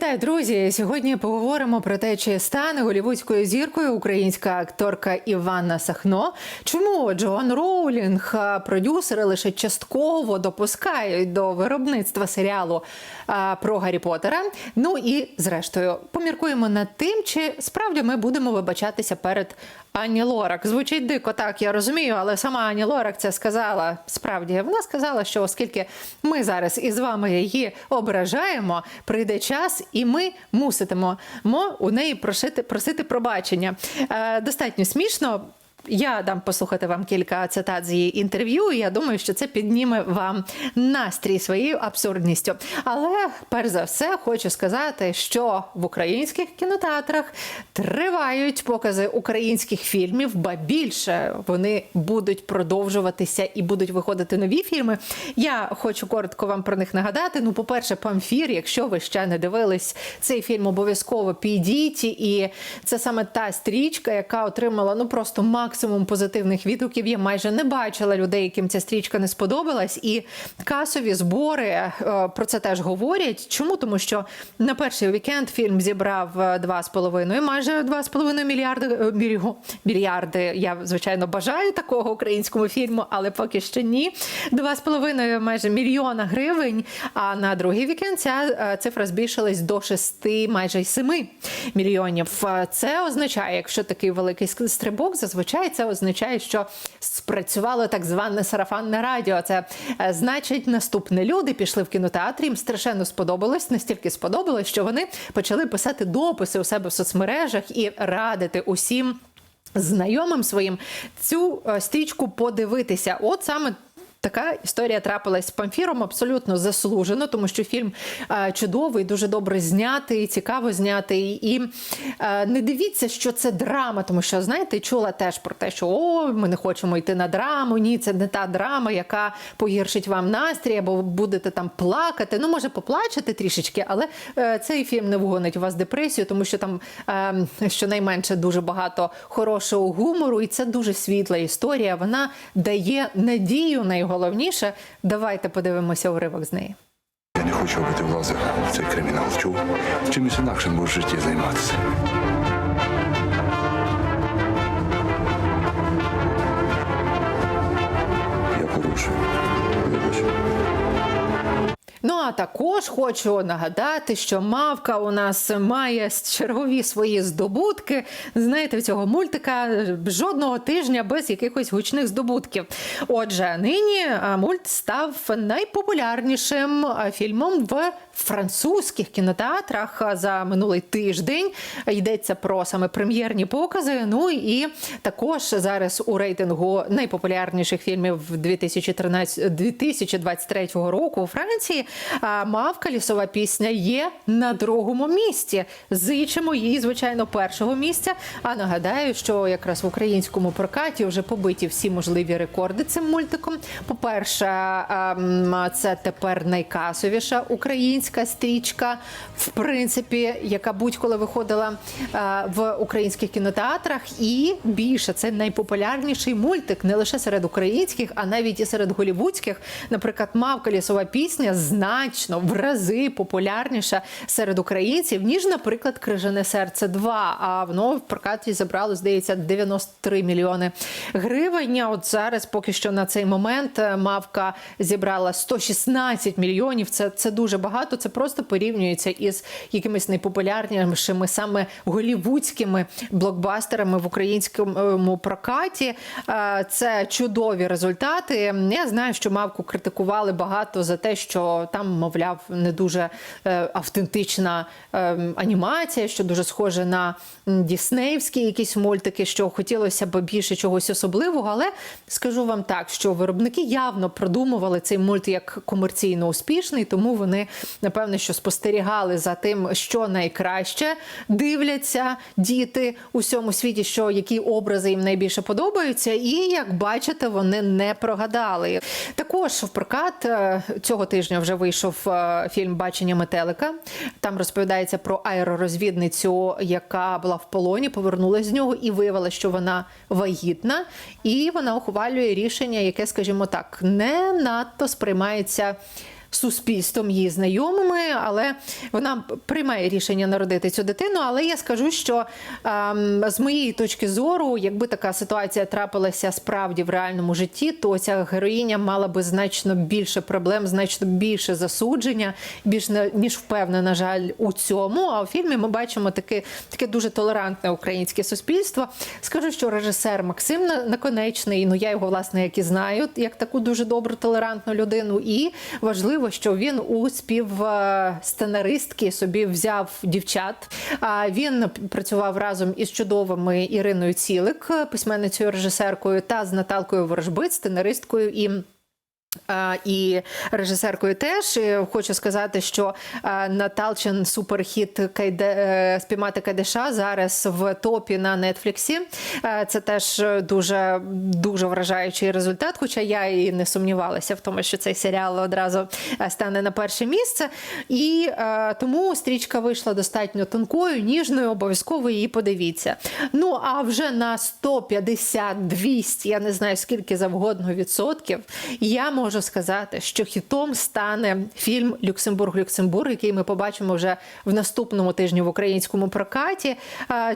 Вітаю, друзі! Сьогодні поговоримо про те, чи стане голівудською зіркою українська акторка Іванна Сахно. Чому Джоан Роулінг, продюсери лише частково допускають до виробництва серіалу про Гаррі Поттера? Ну і зрештою поміркуємо над тим, чи справді ми будемо вибачатися перед Ані Лорак. Звучить дико, так я розумію, але сама Ані Лорак це сказала. Справді вона сказала, що оскільки ми зараз із вами її ображаємо, прийде час, і ми муситимо у неї просити, просити пробачення. Е, достатньо смішно. Я дам послухати вам кілька цитат з її інтерв'ю. і Я думаю, що це підніме вам настрій своєю абсурдністю. Але перш за все хочу сказати, що в українських кінотеатрах тривають покази українських фільмів, ба більше вони будуть продовжуватися і будуть виходити нові фільми. Я хочу коротко вам про них нагадати. Ну, по-перше, памфір. Якщо ви ще не дивились цей фільм, обов'язково підіть. І це саме та стрічка, яка отримала ну просто максимум позитивних відгуків. Я майже не бачила людей, яким ця стрічка не сподобалась. І касові збори е, про це теж говорять. Чому? Тому що на перший вікенд фільм зібрав е, 2,5, майже 2,5 мільярди е, мільярди. Я звичайно бажаю такого українському фільму, але поки що ні. 2,5 майже мільйона гривень. А на другий вікенд ця е, цифра збільшилась до 6, майже й 7 мільйонів. Е, Це означає, якщо такий великий стрибок, зазвичай це означає, що спрацювало так зване сарафанне радіо. Це е, значить, наступні люди пішли в кінотеатр, їм страшенно сподобалось, настільки сподобалось, що вони почали писати дописи у себе в соцмережах і радити усім. Знайомим своїм цю е, стрічку подивитися. От саме Така історія трапилась з памфіром абсолютно заслужено, тому що фільм е, чудовий, дуже добре знятий, цікаво знятий. І е, не дивіться, що це драма, тому що знаєте, чула теж про те, що о, ми не хочемо йти на драму. Ні, це не та драма, яка погіршить вам настрій, або будете там плакати. Ну, може, поплачете трішечки, але е, цей фільм не вгонить у вас депресію, тому що там е, щонайменше дуже багато хорошого гумору, і це дуже світла історія. Вона дає надію найголовніше. Давайте подивимося уривок з неї. Я не хочу, бути в в цей кримінал. Чув? Чимось інакшим був в житті займатися. А також хочу нагадати, що мавка у нас має чергові свої здобутки. Знаєте, цього мультика жодного тижня без якихось гучних здобутків. Отже, нині мульт став найпопулярнішим фільмом в французьких кінотеатрах за минулий тиждень. Йдеться про саме прем'єрні покази. Ну і також зараз у рейтингу найпопулярніших фільмів 2013 2023 року у Франції. Мавка лісова пісня є на другому місці. Зичимо їй, звичайно, першого місця. А нагадаю, що якраз в українському прокаті вже побиті всі можливі рекорди цим мультиком. По-перше, ем, це тепер найкасовіша українська стрічка, в принципі, яка будь-коли виходила е, в українських кінотеатрах. І більше це найпопулярніший мультик не лише серед українських, а навіть і серед голівудських. Наприклад, мавка лісова пісня значно в рази популярніша серед українців, ніж, наприклад, Крижане серце 2. А воно в прокаті забрало, здається, 93 мільйони гривень. От зараз, поки що на цей момент, е, мавка зібрала 116 мільйонів. Це, це дуже багато. Це просто порівнюється із якимись найпопулярнішими саме голівудськими блокбастерами в українському прокаті. Е, Це чудові результати. Я знаю, що мавку критикували багато за те, що там, мовляв, не дуже е, автентична е, анімація, що дуже схоже на діснеївські якісь мультики, що хотілося б більше чогось особливого. Але скажу вам так, що виробники явно продумували цей мульт як комерційно успішний, тому вони напевне, що спостерігали за тим, що найкраще дивляться діти у всьому світі, що які образи їм найбільше подобаються, і як бачите, вони не прогадали. Також в прокат е, цього тижня вже вийшов е, фільм Бачення метелика. Там розповідається про аеророзвідницю, яка була в полоні, повернулася з нього і виявила, що вона вагітна, і вона ухвалює рішення, яке, скажімо так, не надто сприймається суспільством, її знайомими, але вона приймає рішення народити цю дитину. Але я скажу, що ем, з моєї точки зору, якби така ситуація трапилася справді в реальному житті, то ця героїня мала би значно більше проблем, значно більше засудження, більш ніж впевнена, на жаль, у цьому. А у фільмі ми бачимо таке, таке дуже толерантне українське суспільство. Скажу, що режисер Максим На- Наконечний, ну я його власне як і знаю, як таку дуже добру толерантну людину. І важливо, що він у співсценаристки собі взяв дівчат. А він працював разом із чудовими Іриною Цілик, письменницею режисеркою, та з Наталкою Ворожбит, сценаристкою і. А, І режисеркою теж хочу сказати, що а, Наталчин суперхіт Кайде е, спіймати Кайдеша зараз в топі на Нетфліксі. Е, Це теж дуже дуже вражаючий результат. Хоча я і не сумнівалася в тому, що цей серіал одразу е, стане на перше місце. І е, тому стрічка вийшла достатньо тонкою, ніжною. Обов'язково її подивіться. Ну а вже на 150, 200, я не знаю скільки завгодно відсотків. Я можу сказати, що хітом стане фільм Люксембург Люксембург, який ми побачимо вже в наступному тижні в українському прокаті.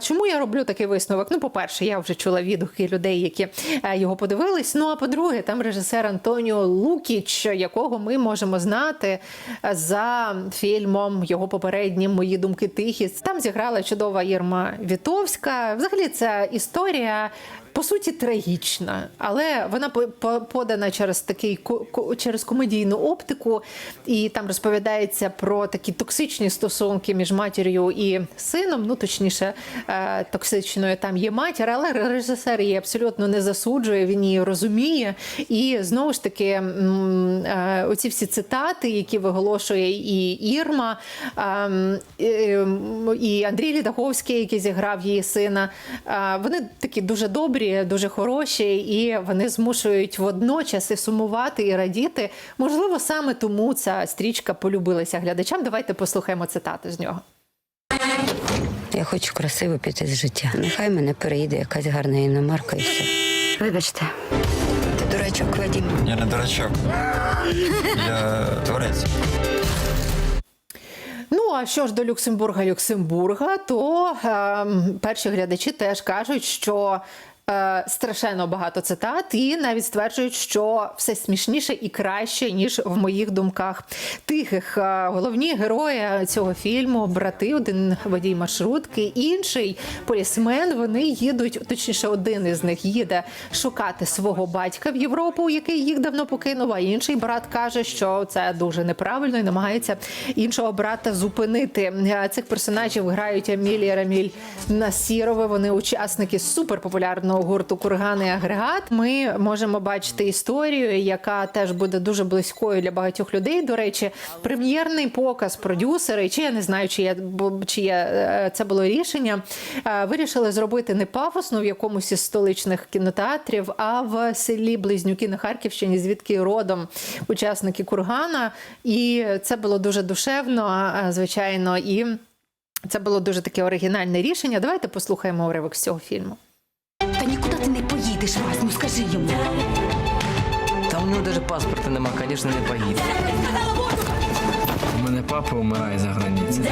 Чому я роблю такий висновок? Ну, по-перше, я вже чула відгуки людей, які е, його подивились. Ну а по-друге, там режисер Антоніо Лукіч, якого ми можемо знати е, за фільмом його попереднім Мої думки тихі. Там зіграла чудова Єрма Вітовська. Взагалі, ця історія по суті трагічна, але вона по- по- подана через такий через комедійну оптику, і там розповідається про такі токсичні стосунки між матір'ю і сином. Ну точніше, е, токсичною там є матір, але режисер її абсолютно не засуджує. Він її розуміє. І знову ж таки, е, оці всі цитати, які виголошує і Ірма, ем, і, ем, Андрій Лідаговський, який зіграв її сина. е, Вони такі дуже добрі, дуже хороші, і вони змушують водночас і сумувати і радіти. Можливо, саме тому ця стрічка полюбилася глядачам. Давайте послухаємо цитати з нього. Я хочу красиво піти з життя. Нехай мене переїде якась гарна іномарка і все. Вибачте, ти дурачок Вадім. Я не дурачок. Я творець. Ну а що ж до Люксембурга Люксембурга, то ем, перші глядачі теж кажуть, що. Е, Страшенно багато цитат, і навіть стверджують, що все смішніше і краще ніж в моїх думках. Тихих Е, головні герої цього фільму брати, один водій маршрутки, інший полісмен. Вони їдуть, точніше, один із них їде шукати свого батька в Європу, який їх давно покинув. А інший брат каже, що це дуже неправильно і намагається іншого брата зупинити. Е, Цих персонажів грають Емілія Раміль Насірове. Вони учасники суперпопулярного гурту Курган і Агрегат. Ми можемо бачити історію, яка теж буде дуже близькою для багатьох людей. До речі, прем'єрний показ продюсери, чи я не знаю, чи я чи я, е, це було рішення. е, Вирішили зробити не пафосно в якомусь із столичних кінотеатрів, а в селі Близнюки на Харківщині, звідки родом учасники Кургана. І це було дуже душевно, звичайно, і це було дуже таке оригінальне рішення. Давайте послухаємо уривок з цього фільму. Ти ж поїдеш, ну скажи йому. Та у нього навіть паспорта нема, звісно, не поїде. У мене папа вмирає за границею.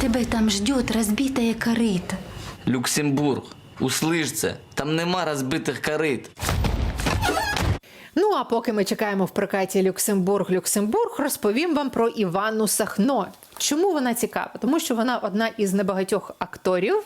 Тебе там ждет розбитая корита. Люксембург, услиш це, там нема розбитих корит. Ну а поки ми чекаємо в прокаті Люксембург, Люксембург, розповім вам про Іванну Сахно. Чому вона цікава? Тому що вона одна із небагатьох акторів,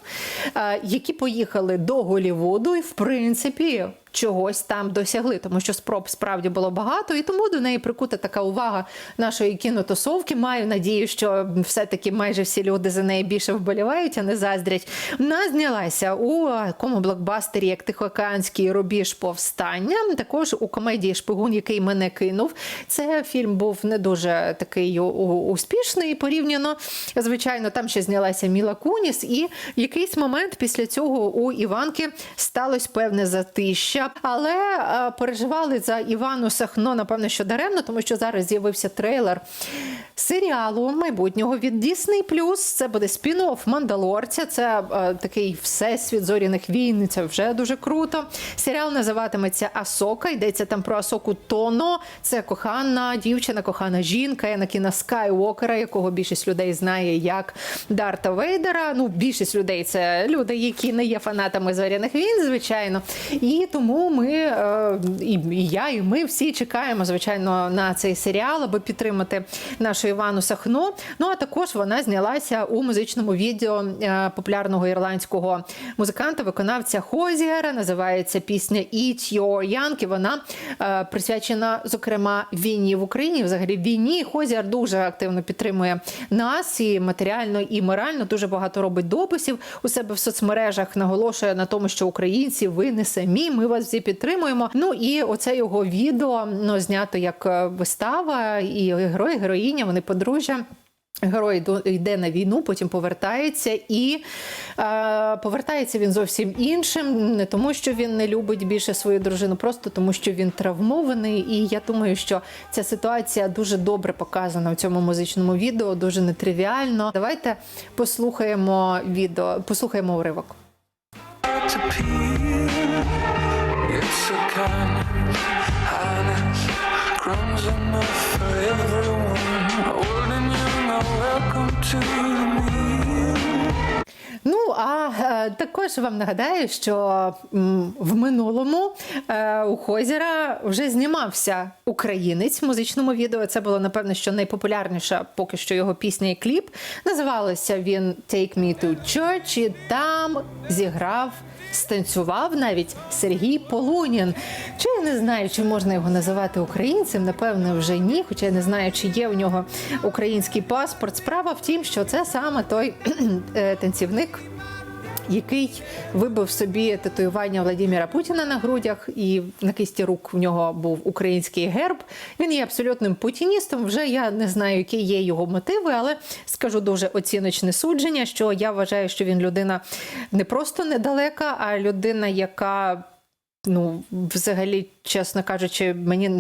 е, які поїхали до Голівуду і, в принципі, чогось там досягли, тому що спроб справді було багато, і тому до неї прикута така увага нашої кінотусовки. Маю надію, що все-таки майже всі люди за неї більше вболівають, а не заздрять. Вона знялася у такому блокбастері, як Тихоокеанський рубіж повстання. Також у комедії Шпигун, який мене кинув. Це фільм був не дуже такий успішний порівняно. Звичайно, там ще знялася Міла Куніс, і якийсь момент після цього у Іванки сталося певне затища. Але е, переживали за Івану Сахно, напевно, що даремно, тому що зараз з'явився трейлер серіалу майбутнього від Disney+. Це буде спін-офф Мандалорця. Це е, такий всесвіт зоряних війн. Це вже дуже круто. Серіал називатиметься Асока. Йдеться там про Асоку Тоно. Це кохана дівчина, кохана жінка Енакіна Скайуокера, якого більшість людей знає як Дарта Вейдера. Ну, більшість людей це люди, які не є фанатами зоряних війн, звичайно. І тому ми е, і, я, і ми всі чекаємо, звичайно, на цей серіал, аби підтримати нашу Івану Сахно. Ну а також вона знялася у музичному відео е, популярного ірландського музиканта, виконавця Хозіера. Називається пісня Eat Your Young. І Вона е, присвячена, зокрема, війні в Україні. Взагалі війні Хозіар дуже активно підтримує нас і матеріально, і морально. Дуже багато робить дописів у себе в соцмережах. Наголошує на тому, що українці, ви не самі. Ми вас всі підтримуємо. Ну і оце його відео ну, знято як е, вистава, і герой, героїня, вони подружжя. Герой йде на війну, потім повертається, і е, повертається він зовсім іншим, не тому, що він не любить більше свою дружину, просто тому, що він травмований. І я думаю, що ця ситуація дуже добре показана в цьому музичному відео, дуже нетривіально. Давайте послухаємо відео, послухаємо уривок. Ну а е, також вам нагадаю, що в минулому е, у Хозіра вже знімався українець в музичному відео. Це було напевно, що найпопулярніша поки що його пісня і кліп. Називалося він Take Me to Church, і там зіграв. Станцював навіть Сергій Полунін. Чи я не знаю, чи можна його називати українцем? Напевно, вже ні. Хоча я не знаю, чи є в нього український паспорт. Справа в тім, що це саме той е, танцівник, який вибив собі татуювання Владимира Путіна на грудях, і на кисті рук в нього був український герб. Він є абсолютним путіністом. Вже я не знаю, які є його мотиви, але скажу дуже оціночне судження, що я вважаю, що він людина не просто недалека, а людина, яка. Ну, взагалі, чесно кажучи, мені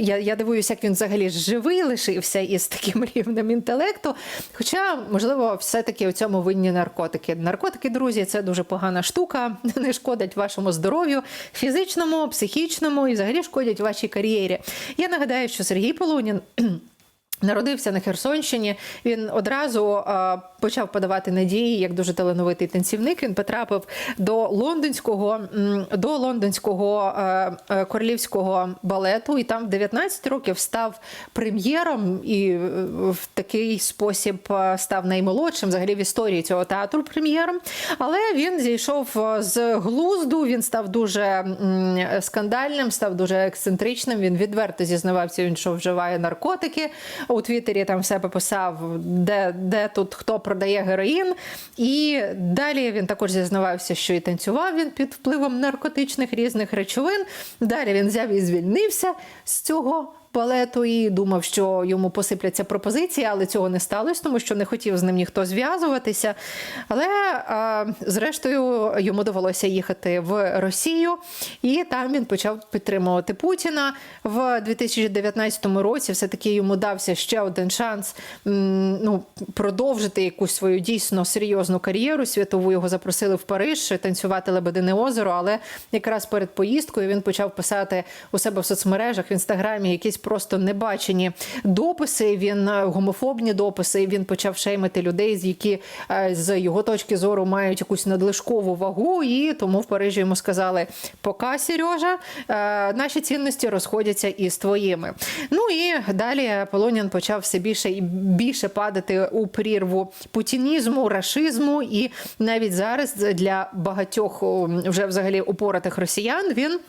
я, я дивуюся, як він взагалі живий лишився із таким рівнем інтелекту. Хоча, можливо, все-таки у цьому винні наркотики. Наркотики, друзі, це дуже погана штука, не шкодять вашому здоров'ю, фізичному, психічному і взагалі шкодять вашій кар'єрі. Я нагадаю, що Сергій Полунін. Народився на Херсонщині. Він одразу е, почав подавати надії як дуже талановитий танцівник. Він потрапив до лондонського до лондонського е, королівського балету, і там в 19 років став прем'єром і е, в такий спосіб став наймолодшим взагалі в історії цього театру прем'єром. Але він зійшов з глузду. Він став дуже скандальним, став дуже ексцентричним. Він відверто зізнавався, він що вживає наркотики. У Твіттері там все пописав, де, де тут хто продає героїн. І далі він також зізнавався, що і танцював він під впливом наркотичних різних речовин. Далі він взяв і звільнився з цього. Балету і думав, що йому посипляться пропозиції, але цього не сталося, тому що не хотів з ним ніхто зв'язуватися. Але а, зрештою йому довелося їхати в Росію, і там він почав підтримувати Путіна в 2019 році. Все таки йому дався ще один шанс ну, продовжити якусь свою дійсно серйозну кар'єру. Світову його запросили в Париж танцювати Лебедине озеро. Але якраз перед поїздкою він почав писати у себе в соцмережах в інстаграмі якісь просто небачені дописи. Він е, гомофобні дописи. Він почав шеймити людей, з які е, з його точки зору мають якусь надлишкову вагу. І тому в Парижі йому сказали: пока, Сережа, е, наші цінності розходяться із твоїми. Ну і далі Полонін почав все більше і більше падати у прірву путінізму, рашизму. І навіть зараз для багатьох вже взагалі упоратих росіян він.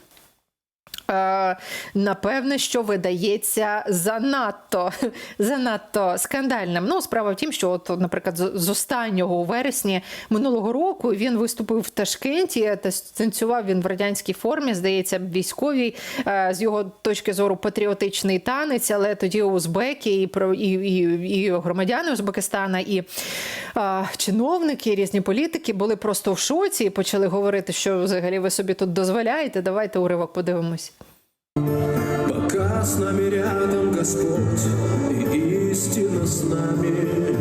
Е, Напевне, що видається занадто занадто скандальним. Ну, справа в тім, що, от, наприклад, з- останнього у вересні минулого року він виступив в Ташкенті, та танцював він в радянській формі, здається, військовій, е, з його точки зору патріотичний танець, але тоді узбеки і і, і, і громадяни Узбекистана, і е, чиновники, і різні політики були просто в шоці і почали говорити, що взагалі ви собі тут дозволяєте. Давайте уривок подивимось. Пока с нами рядом Господь и истина с нами,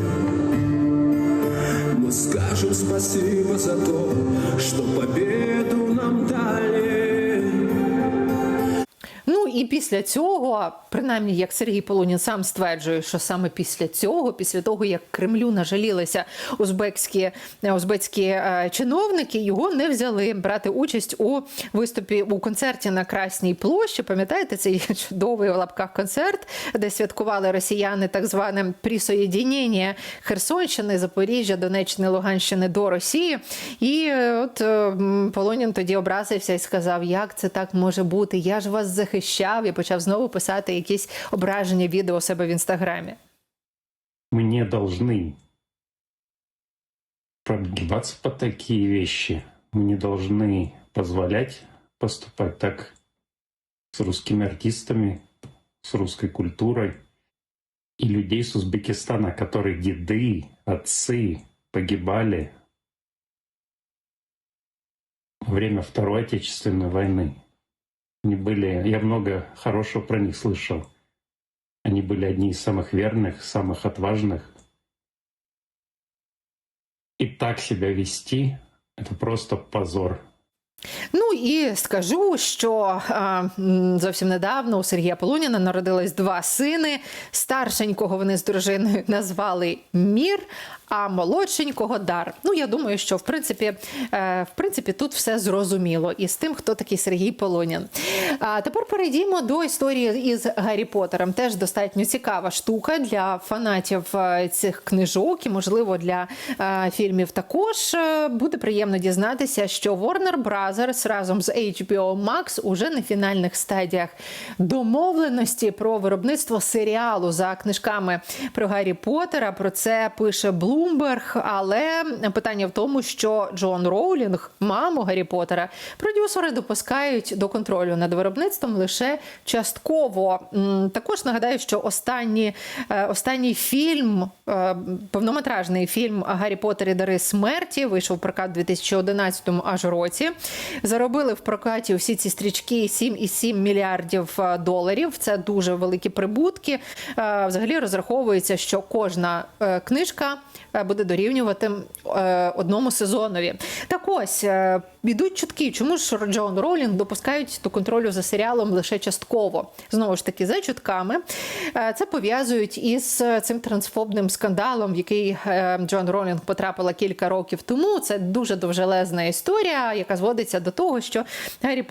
мы скажем спасибо за то, что победу нам дали. І після цього, принаймні, як Сергій Полунін сам стверджує, що саме після цього, після того як Кремлю нажалілися узбекські узбекські е, чиновники, його не взяли брати участь у виступі у концерті на Красній площі. Пам'ятаєте цей чудовий в лапках концерт, де святкували росіяни так зване присоєдінення Херсонщини, Запоріжжя, Донеччини, Луганщини до Росії. І е, от е, Полонін тоді образився і сказав, як це так може бути? Я ж вас захищав і почав знову писати якісь ображення відео у себе в інстаграмі. Мы не должны прогибаться под такие вещи. Мы не должны позволять поступать так с русскими артистами, с русской культурой и людей с Узбекистана, которых деды, отцы погибали во время Второй Отечественной войны. Они были, я много хорошего про них слышал. Они были одни из самых верных, самых отважных. И так себя вести – это просто позор. Ну і скажу, що а, м, зовсім недавно у Сергія Полуніна народились два сини. Старшенького вони з дружиною назвали Мір, а молодшенького Дар. Ну я думаю, що в принципі, е, в принципі тут все зрозуміло із тим, хто такий Сергій Полунін. А тепер перейдімо до історії із Гаррі Поттером. Теж достатньо цікава штука для фанатів е, цих книжок і, можливо, для е, фільмів також буде приємно дізнатися, що Warner Brothers разом з HBO Max уже на фінальних стадіях домовленості про виробництво серіалу за книжками про Гаррі Поттера. Про це пише Bloomberg, але питання в тому, що Джон Роулінг, маму Гаррі Поттера, продюсери допускають до контролю над виробництвом лише частково. Також нагадаю, що останні, е, останній фільм, е, повнометражний фільм Гаррі Поттер і Дари смерті вийшов в прокат у 2011 аж році. Заробили в прокаті всі ці стрічки 7,7 мільярдів е, доларів. Це дуже великі прибутки. Взагалі розраховується, що кожна книжка буде дорівнювати е, одному сезонові. Так ось е, чутки, чому ж Джон Ролінг допускають до контролю за серіалом лише частково. Знову ж таки, за чутками Е, це пов'язують із е, цим трансфобним скандалом, в який е, Джон Ролінг потрапила кілька років тому. Це дуже довжелезна історія, яка зводиться до того, що Гаррі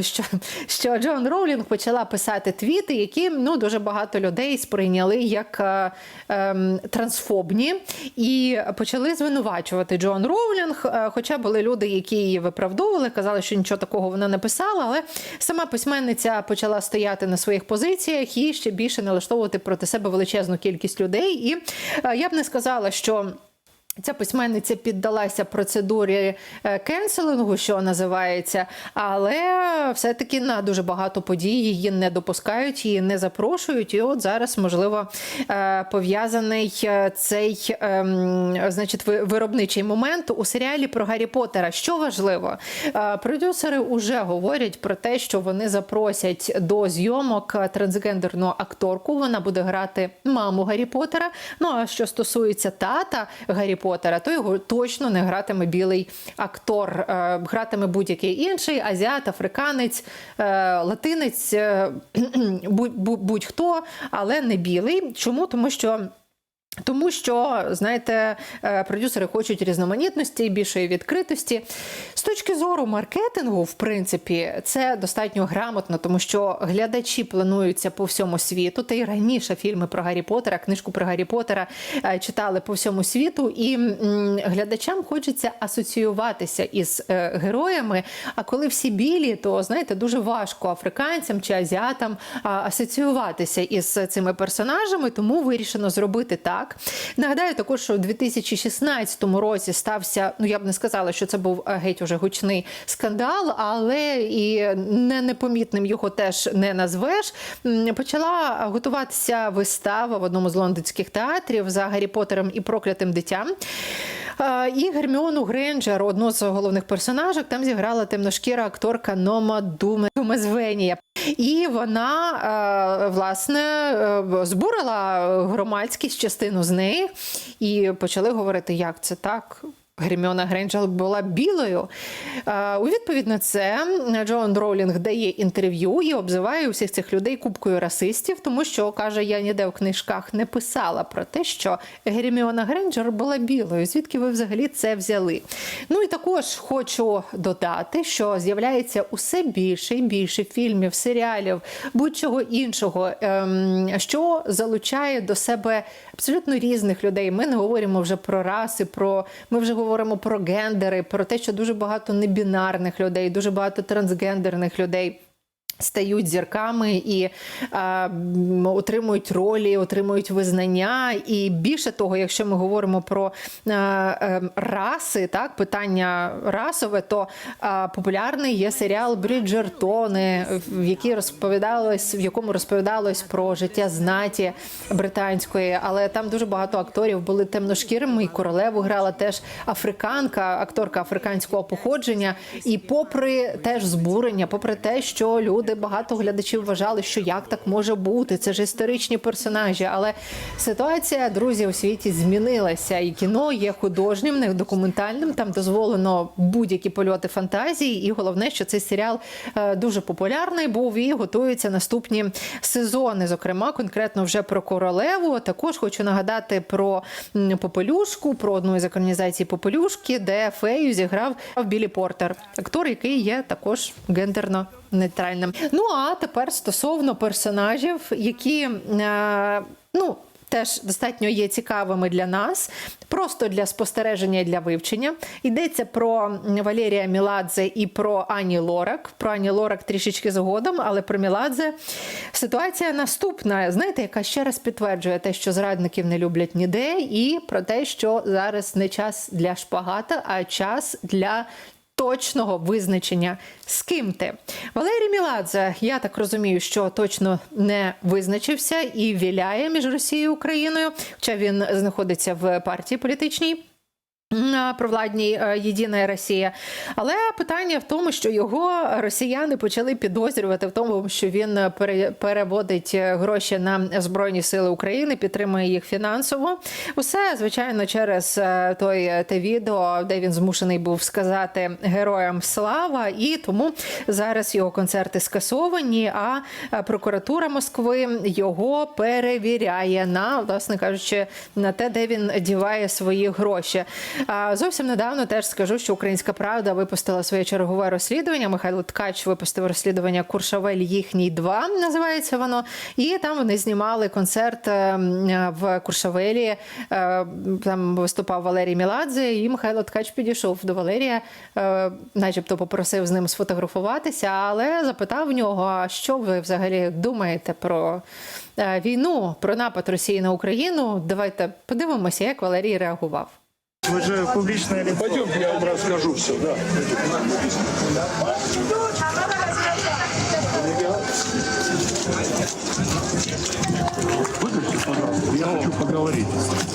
що, що Джон Роулінг почала писати твіти, які ну дуже багато людей сприйняли як е, ем, трансфобні, і почали звинувачувати Джон Роулінг. Хоча були люди, які її виправдовували, казали, що нічого такого вона не писала, але сама письменниця почала стояти на своїх позиціях і ще більше налаштовувати проти себе величезну кількість людей. І е, я б не сказала, що. Ця письменниця піддалася процедурі е, кенселингу, що називається, але все-таки на дуже багато подій її не допускають, її не запрошують. І от зараз, можливо, е, пов'язаний е, цей ем, значить, виробничий момент у серіалі про Гаррі Поттера. Що важливо, продюсери вже говорять про те, що вони запросять до зйомок трансгендерну акторку. Вона буде грати маму Гаррі Поттера. Ну а що стосується тата Гаррі Поттера, то його точно не гратиме білий актор. Е, Гратиме будь-який інший азіат, африканець, е, латинець, е, будь- будь- будь-хто, але не білий. Чому? Тому що. Тому що, знаєте, е, продюсери хочуть різноманітності і більшої відкритості. З точки зору маркетингу, в принципі, це достатньо грамотно, тому що глядачі плануються по всьому світу. Та й раніше фільми про Гаррі Поттера, книжку про Гаррі Поттера е, читали по всьому світу, і глядачам хочеться асоціюватися із е, героями. А коли всі білі, то знаєте, дуже важко африканцям чи азіатам асоціюватися із цими персонажами, тому вирішено зробити так. Нагадаю також, що у 2016 році стався, ну я б не сказала, що це був е, геть уже гучний скандал, але і не непомітним його теж не назвеш. Почала готуватися вистава в одному з лондонських театрів за Гаррі Поттером і проклятим дитям. Е, І Герміону Грейнджер, одну з головних персонажок, там зіграла темношкіра акторка Нома Думе Думезвенія. І вона е, власне е, збурила громадськість частину з неї і почали говорити, як це так. Герміона Грейнджер була білою. У відповідь на це Джоан Роулінг дає інтерв'ю і обзиває усіх цих людей кубкою расистів, тому що каже, я ніде в книжках не писала про те, що Герміона Грейнджер була білою. Звідки ви взагалі це взяли? Ну і також хочу додати, що з'являється усе більше і більше фільмів, серіалів, будь-чого іншого, ем, що залучає до себе абсолютно різних людей. Ми не говоримо вже про раси, про ми вже говоримо про гендери, про те, що дуже багато небінарних людей, дуже багато трансгендерних людей. Стають зірками і м, отримують ролі, отримують визнання. І більше того, якщо ми говоримо про а, е, раси, так питання расове, то а, популярний є серіал Бріджертони, в якій розповідалось, в якому розповідалось про життя знаті британської, але там дуже багато акторів були темношкірими, і королеву грала теж африканка, акторка африканського походження. І попри теж збурення, попри те, що люди багато глядачів вважали, що як так може бути, це ж історичні персонажі. Але ситуація, друзі, у світі змінилася, і кіно є художнім, не документальним. Там дозволено будь-які польоти фантазії. І головне, що цей серіал е, дуже популярний був і готуються наступні сезони. Зокрема, конкретно вже про королеву. Також хочу нагадати про Попелюшку, про одну із екранізацій Попелюшки, де фею зіграв Білі Портер, актор, який є також гендерно нейтральним. Ну а тепер стосовно персонажів, які е, ну. Теж достатньо є цікавими для нас, просто для спостереження і для вивчення. Йдеться про Валерія Міладзе і про Ані Лорак. Про Ані Лорак трішечки згодом, але про Міладзе ситуація наступна. Знаєте, яка ще раз підтверджує те, що зрадників не люблять ніде, і про те, що зараз не час для шпагата, а час для точного визначення, з ким ти. Валерій Міладзе, я так розумію, що точно не визначився і віляє між Росією і Україною, хоча він знаходиться в партії політичній. Провладній е, Єдина Росія, але питання в тому, що його росіяни почали підозрювати в тому, що він пере- переводить е, гроші на збройні сили України, підтримує їх фінансово. Усе звичайно через е, той е, те відео, де він змушений був сказати героям слава, і тому зараз його концерти скасовані. А е, прокуратура Москви його перевіряє на, власне кажучи, на те, де він діває свої гроші. Зовсім недавно теж скажу, що Українська Правда випустила своє чергове розслідування. Михайло Ткач випустив розслідування Куршавель їхній 2, називається воно. І там вони знімали концерт е, в Куршавелі. Е, Там виступав Валерій Міладзе, і Михайло Ткач підійшов до Валерія, е, начебто попросив з ним сфотографуватися, але запитав в нього: а що ви взагалі думаєте про війну, про напад Росії на Україну? Давайте подивимося, як Валерій реагував. Вы же публичное лицо. Пойдем, я вам расскажу все, да. Выключите, пожалуйста, я хочу поговорить.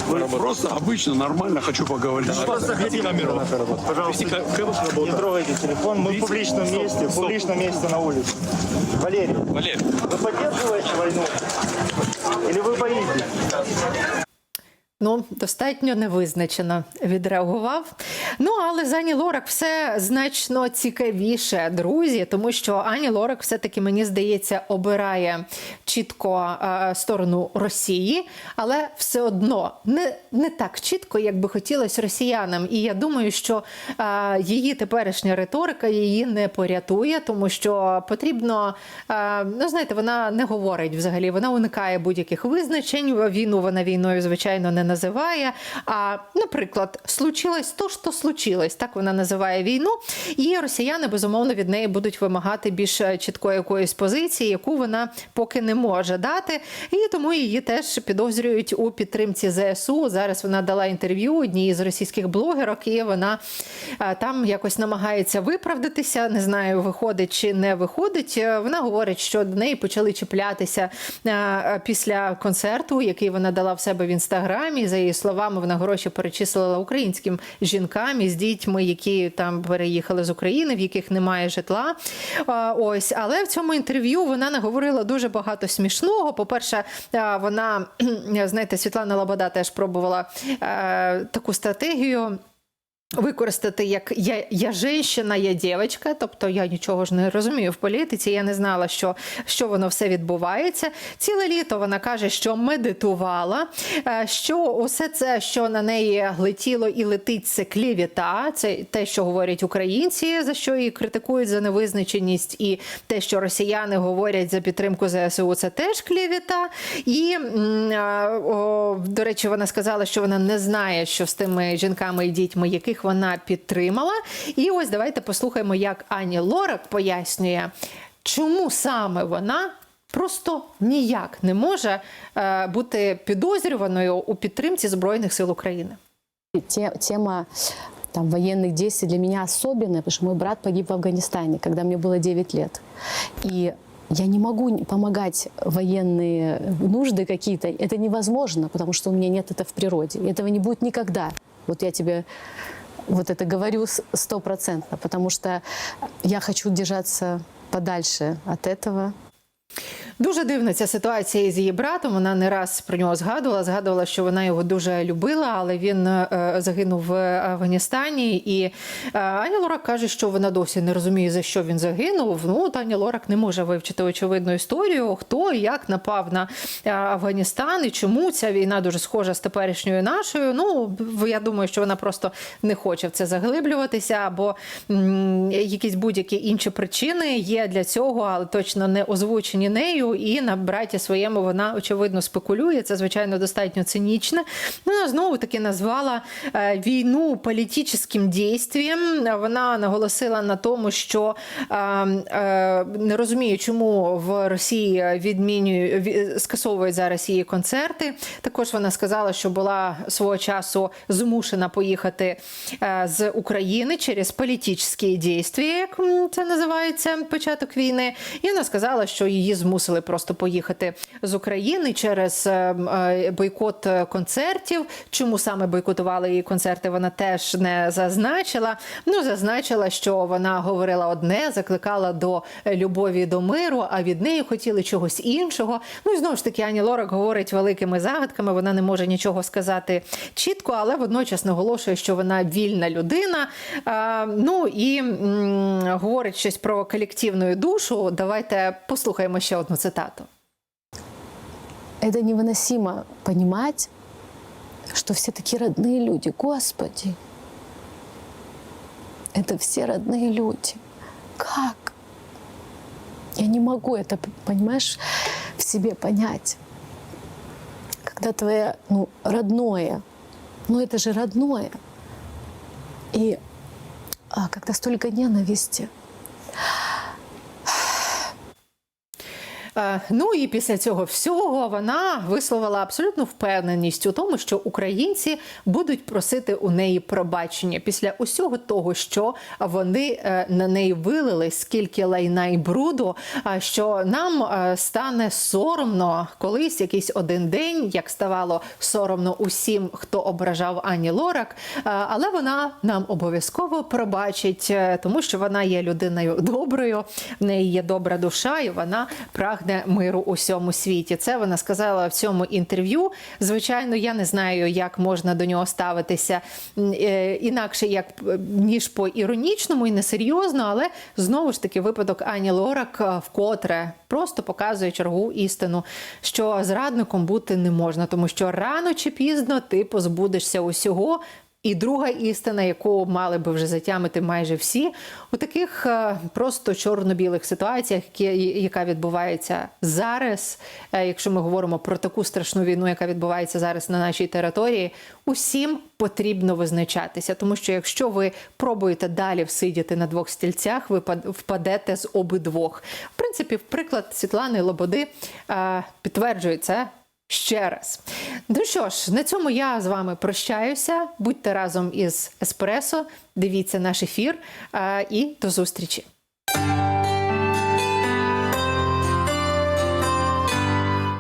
Вы просто обычно, нормально хочу поговорить. Просто объясни камеру. Пожалуйста, не трогайте телефон. Мы в публичном месте, в публичном месте на улице. Валерий, Валерий, вы поддерживаете войну? Или вы боитесь? Ну, достатньо невизначено відреагував. Ну, але з Ані Лорак все значно цікавіше, друзі, тому що Ані Лорак все-таки, мені здається, обирає чітко е, сторону Росії, але все одно не, не так чітко, як би хотілося росіянам. І я думаю, що е, її теперішня риторика її не порятує, тому що потрібно, е, ну знаєте, вона не говорить взагалі, вона уникає будь-яких визначень. Війну вона війною, звичайно, не називає. А, наприклад, случилось то, що случилось. Так вона називає війну. І росіяни безумовно від неї будуть вимагати більш чіткої якоїсь позиції, яку вона поки не може дати. І тому її теж підозрюють у підтримці ЗСУ. Зараз вона дала інтерв'ю одній з російських блогерок, і вона а, там якось намагається виправдатися. Не знаю, виходить чи не виходить. Е, Вона говорить, що до неї почали чіплятися після концерту, який вона дала в себе в інстаграмі. І за її словами, вона гроші перечислила українським жінкам із дітьми, які там переїхали з України, в яких немає житла. Ось, але в цьому інтерв'ю вона наговорила дуже багато смішного. По-перше, вона знаєте, Світлана Лобода теж пробувала е, таку стратегію. Використати як я, я женщина, я дівчинка, тобто я нічого ж не розумію в політиці. Я не знала, що, що воно все відбувається. Ціле літо вона каже, що медитувала, е, що усе це, що на неї летіло і летить, це клівіта, це те, що говорять українці, за що її критикують за невизначеність, і те, що росіяни говорять за підтримку ЗСУ, це теж клівіта. І о, до речі, вона сказала, що вона не знає, що з тими жінками і дітьми, яких вона підтримала. І ось давайте послухаємо, як Ані Лорак пояснює, чому саме вона. Просто ніяк не може е, бути підозрюваною у підтримці збройних сил України. Те- тема там, военных действий для меня особенная, потому что мой брат погиб в Афганистане, когда мне было 9 лет. И я не могу не помогать военные нужды какие-то. Это невозможно, потому что у меня нет это в природе. И этого не будет никогда. Вот я тебе вот это говорю стопроцентно, потому что я хочу держаться подальше от этого. Дуже дивна ця ситуація із її братом. Вона не раз про нього згадувала. Згадувала, що вона його дуже любила, але він е, загинув в Афганістані. І е, Аня Лорак каже, що вона досі не розуміє, за що він загинув. Ну, Аня Лорак не може вивчити очевидну історію, хто і як напав на е, Афганістан і чому ця війна дуже схожа з теперішньою нашою. Ну, я думаю, що вона просто не хоче в це заглиблюватися, або якісь будь-які інші причини є для цього, але точно не озвучені нею. І на браті своєму вона очевидно спекулює. Це звичайно достатньо цинічне. Вона знову таки назвала е, війну політичним дійством. Вона наголосила на тому, що е, е, не розуміє, чому в Росії відмінюють ві- скасовують зараз її концерти. Також вона сказала, що була свого часу змушена поїхати з України через політичні дійства, як це називається початок війни. І вона сказала, що її змусили просто поїхати з України через е, е, бойкот е, концертів. Чому саме бойкотували її концерти? Вона теж не зазначила. Ну, зазначила, що вона говорила одне, закликала до любові до миру, а від неї хотіли чогось іншого. Ну і знову ж таки, Ані Лорак говорить великими загадками. Вона не може нічого сказати чітко, але водночас наголошує, що вона вільна людина. Ну і говорить щось про колективну душу. Давайте послухаємо ще одну цитату. Это невыносимо понимать, что все такие родные люди. Господи, это все родные люди. Как? Я не могу это, понимаешь, в себе понять. Когда твое ну, родное, ну это же родное. И а, когда столько ненависти, Ну і після цього всього вона висловила абсолютну впевненість у тому, що українці будуть просити у неї пробачення після усього того, що вони е, на неї вилили, скільки лайна і бруду. а що нам е, стане соромно колись якийсь один день, як ставало соромно усім, хто ображав Ані Лорак. Е, Але вона нам обов'язково пробачить, е, тому що вона є людиною доброю, в неї є добра душа, і вона прагне миру у всьому світі. Це вона сказала в цьому інтерв'ю. Звичайно, я не знаю, як можна до нього ставитися е, інакше, як е, ніж по іронічному і несерйозно, але знову ж таки випадок Ані Лорак е, вкотре просто показує чергу істину, що зрадником бути не можна, тому що рано чи пізно ти позбудешся усього. І друга істина, яку мали би вже затямити майже всі, у таких е, просто чорно-білих ситуаціях, яка відбувається зараз, е, якщо ми говоримо про таку страшну війну, яка відбувається зараз на нашій території, усім потрібно визначатися, тому що якщо ви пробуєте далі всидіти на двох стільцях, ви пад- впадете з обидвох. В принципі, приклад Світлани Лободи е, підтверджує це. Ще раз. Ну що ж, на цьому я з вами прощаюся. Будьте разом із Еспресо, дивіться наш ефір і до зустрічі.